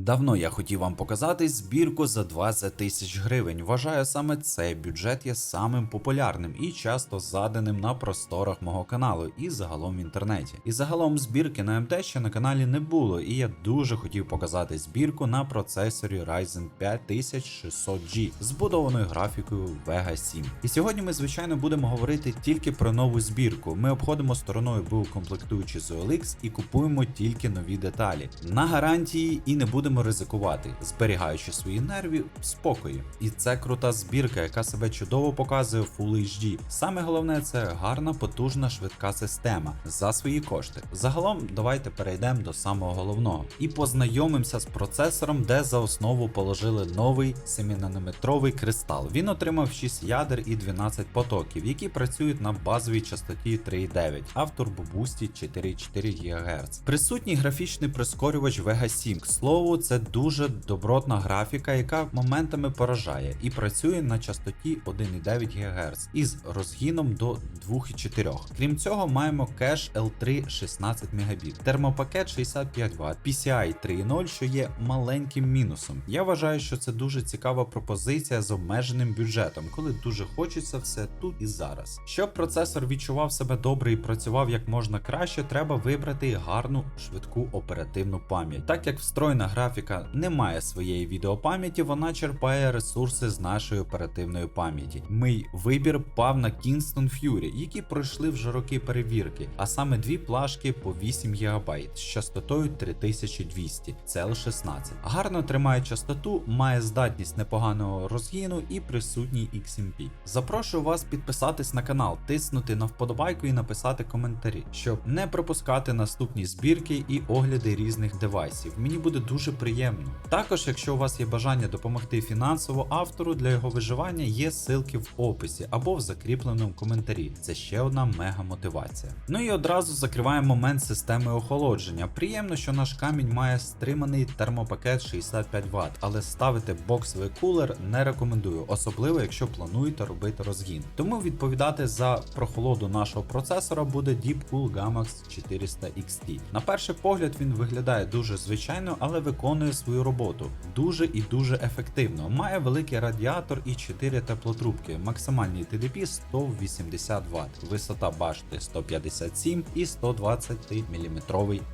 Давно я хотів вам показати збірку за 20 тисяч гривень. Вважаю, саме цей бюджет є самим популярним і часто заданим на просторах мого каналу і загалом в інтернеті. І загалом збірки на МТ ще на каналі не було, і я дуже хотів показати збірку на процесорі Ryzen 5600G, збудованою графікою Vega 7. І сьогодні ми, звичайно, будемо говорити тільки про нову збірку. Ми обходимо стороною БУ комплектуючі з OLX і купуємо тільки нові деталі. На гарантії і не будемо ризикувати, зберігаючи свої нерві в спокої. І це крута збірка, яка себе чудово показує Full HD. Саме головне це гарна, потужна, швидка система за свої кошти. Загалом, давайте перейдемо до самого головного і познайомимося з процесором, де за основу положили новий 7-нанометровий кристал. Він отримав 6 ядер і 12 потоків, які працюють на базовій частоті 3,9, а в турбобусті 4,4 ГГц. Присутній графічний прискорювач Vega 7. К слову, це дуже добротна графіка, яка моментами поражає і працює на частоті 1,9 ГГц із розгіном до 2,4. Крім цього, маємо кеш L3 16 Мбіт, термопакет 65 Вт, PCI 3.0, що є маленьким мінусом. Я вважаю, що це дуже цікава пропозиція з обмеженим бюджетом, коли дуже хочеться все тут і зараз. Щоб процесор відчував себе добре і працював як можна краще, треба вибрати гарну швидку оперативну пам'ять. Так як встроєна графіка не має своєї відеопам'яті, вона черпає ресурси з нашої оперативної пам'яті. Мій вибір пав на Kingston Fury, які пройшли вже роки перевірки, а саме дві плашки по 8 ГБ з частотою 3200 CL16. Гарно тримає частоту, має здатність непоганого розгіну і присутній XMP. Запрошую вас підписатись на канал, тиснути на вподобайку і написати коментарі, щоб не пропускати наступні збірки і огляди різних девайсів. Мені буде дуже приємно. Також, якщо у вас є бажання допомогти фінансово автору для його виживання, є ссылки в описі або в закріпленому коментарі. Це ще одна мега мотивація. Ну і одразу закриваємо момент системи охолодження. Приємно, що наш камінь має стриманий термопакет 65 Вт, але ставити боксовий кулер не рекомендую, особливо якщо плануєте робити розгін. Тому відповідати за прохолоду нашого процесора буде Deepcool Gamax 400 XT. На перший погляд він виглядає дуже звичайно, але виконує свою роботу дуже і дуже ефективно. Має великий радіатор і 4 теплотрубки, максимальний TDP 180 Вт, висота башти 157 і 120 мм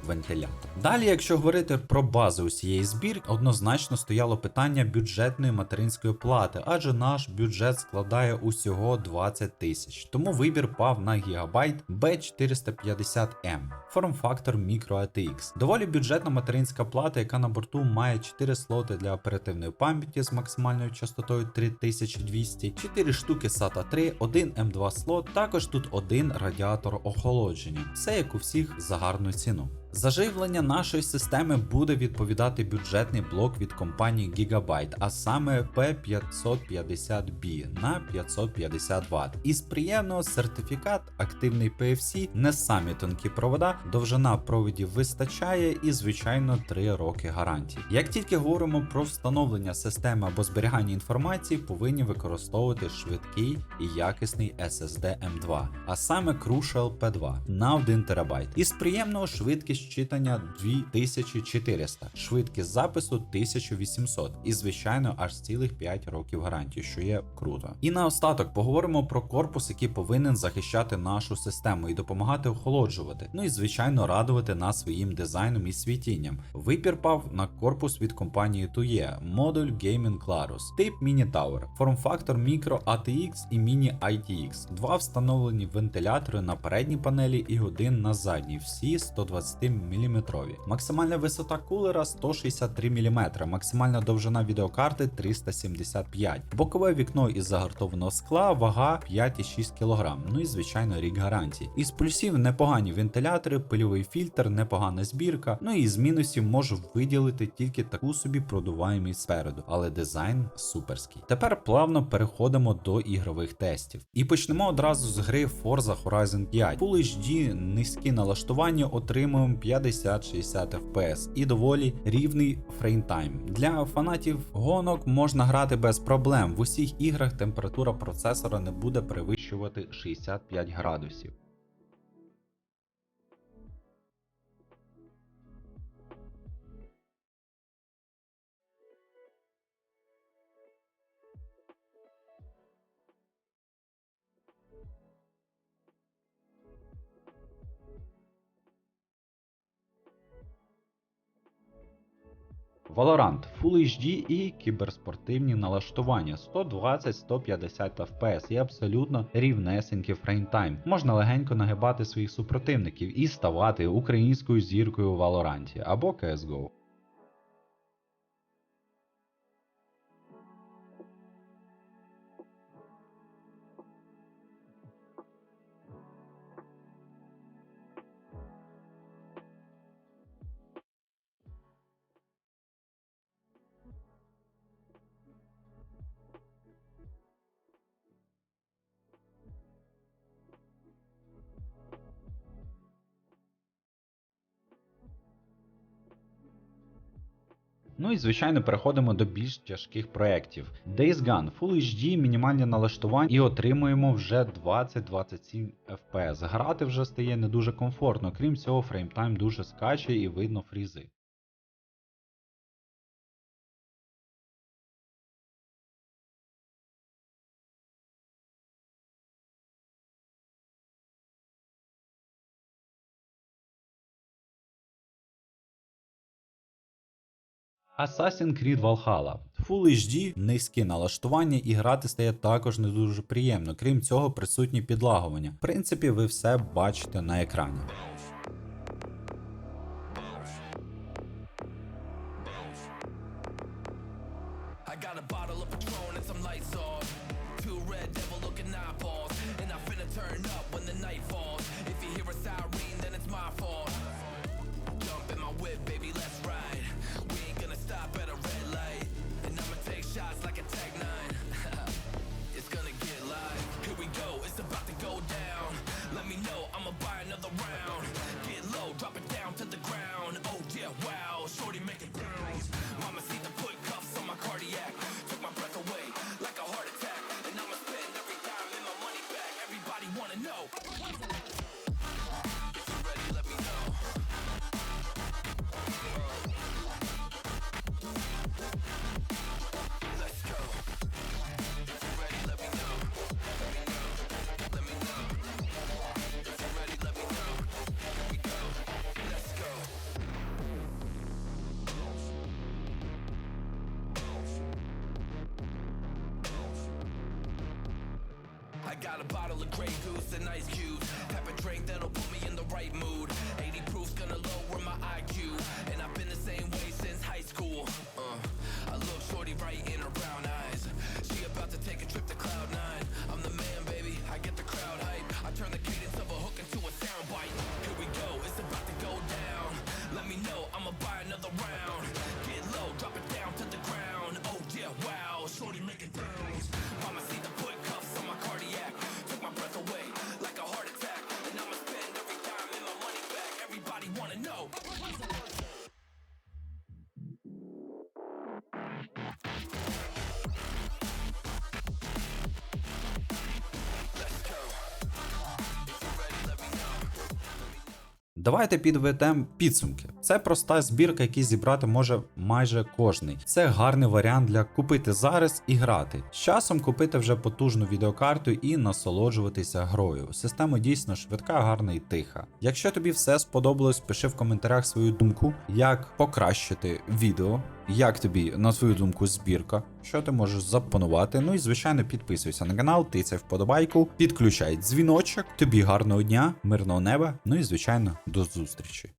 вентилятор. Далі, якщо говорити про базу усієї збірки, однозначно стояло питання бюджетної материнської плати, адже наш бюджет складає усього 20 тисяч. Тому вибір пав на Gigabyte B450M, форм-фактор Micro ATX. Доволі бюджетна материнська плата, яка на борту має 4 слоти для оперативної пам'яті з максимальною частотою 3200, 4 штуки SATA 3, 1 M2 слот, також тут один радіатор охолодження. Все як у всіх за гарну ціну. Заживлення нашої системи буде відповідати бюджетний блок від компанії Gigabyte, а саме P550B на 550 Вт. Із приємного сертифікат, активний PFC, не самі тонкі провода, довжина проводів вистачає і, звичайно, 3 роки гарантії. Як тільки говоримо про встановлення системи або зберігання інформації, повинні використовувати швидкий і якісний SSD M2, а саме Crucial P2 на 1 ТБ. Із приємного швидкість читання 2400, швидкість запису 1800 і, звичайно, аж цілих 5 років гарантії, що є круто. І наостаток поговоримо про корпус, який повинен захищати нашу систему і допомагати охолоджувати. Ну і звичайно радувати нас своїм дизайном і світінням. Вибір пав на корпус від компанії TUE, модуль Gaming Clarus, тип Mini Tower, форм-фактор Micro ATX і Mini ITX, два встановлені вентилятори на передній панелі і один на задній, всі 120 мм. Максимальна висота кулера 163 мм, максимальна довжина відеокарти 375 бокове вікно із загартованого скла, вага 5,6 кг, ну і звичайно рік гарантії. Із плюсів непогані вентилятори, пильовий фільтр, непогана збірка. Ну і з мінусів можу виділити тільки таку собі продуваємість спереду, але дизайн суперський. Тепер плавно переходимо до ігрових тестів. І почнемо одразу з гри Forza Horizon 5. Full HD низькі налаштування отримуємо 50-60 FPS і доволі рівний фреймтайм. Для фанатів гонок можна грати без проблем. В усіх іграх температура процесора не буде перевищувати 65 градусів. Valorant Full HD і кіберспортивні налаштування 120-150 FPS і абсолютно рівнесенький фреймтайм. Можна легенько нагибати своїх супротивників і ставати українською зіркою в Valorant або CSGO. Ну і звичайно переходимо до більш тяжких проєктів. Days Gone Full HD, мінімальні налаштування і отримуємо вже 20-27 FPS. Грати вже стає не дуже комфортно, крім цього, фреймтайм дуже скаче і видно фрізи. Assassin's Creed Valhalla. Full HD, низькі налаштування і грати стає також не дуже приємно. Крім цього, присутні підлагування. В принципі, ви все бачите на екрані. I got a bottle of Patron and some lights off. Two red devil looking eyeballs. And I finna turn up when the night falls. no. I got a bottle of Grey Goose and ice cubes. Type of drink that'll put me in the right mood. 80 proof's gonna lower my IQ. And I've been the same way since high school. Uh, I look shorty right in her brown eyes. She about to take a trip to Cloud Nine. I'm the man, baby. I get the crowd hype. I turn the cadence of a hook into a soundbite. Here we go. It's about to go down. Let me know. I'ma buy another round. Давайте підведемо підсумки. Це проста збірка, яку зібрати може майже кожний. Це гарний варіант для купити зараз і грати. З часом купити вже потужну відеокарту і насолоджуватися грою. Система дійсно швидка, гарна і тиха. Якщо тобі все сподобалось, пиши в коментарях свою думку, як покращити відео. Як тобі, на твою думку, збірка? Що ти можеш запанувати? Ну і звичайно підписуйся на канал, тицяй вподобайку, підключай дзвіночок. Тобі гарного дня, мирного неба. Ну і звичайно, до зустрічі.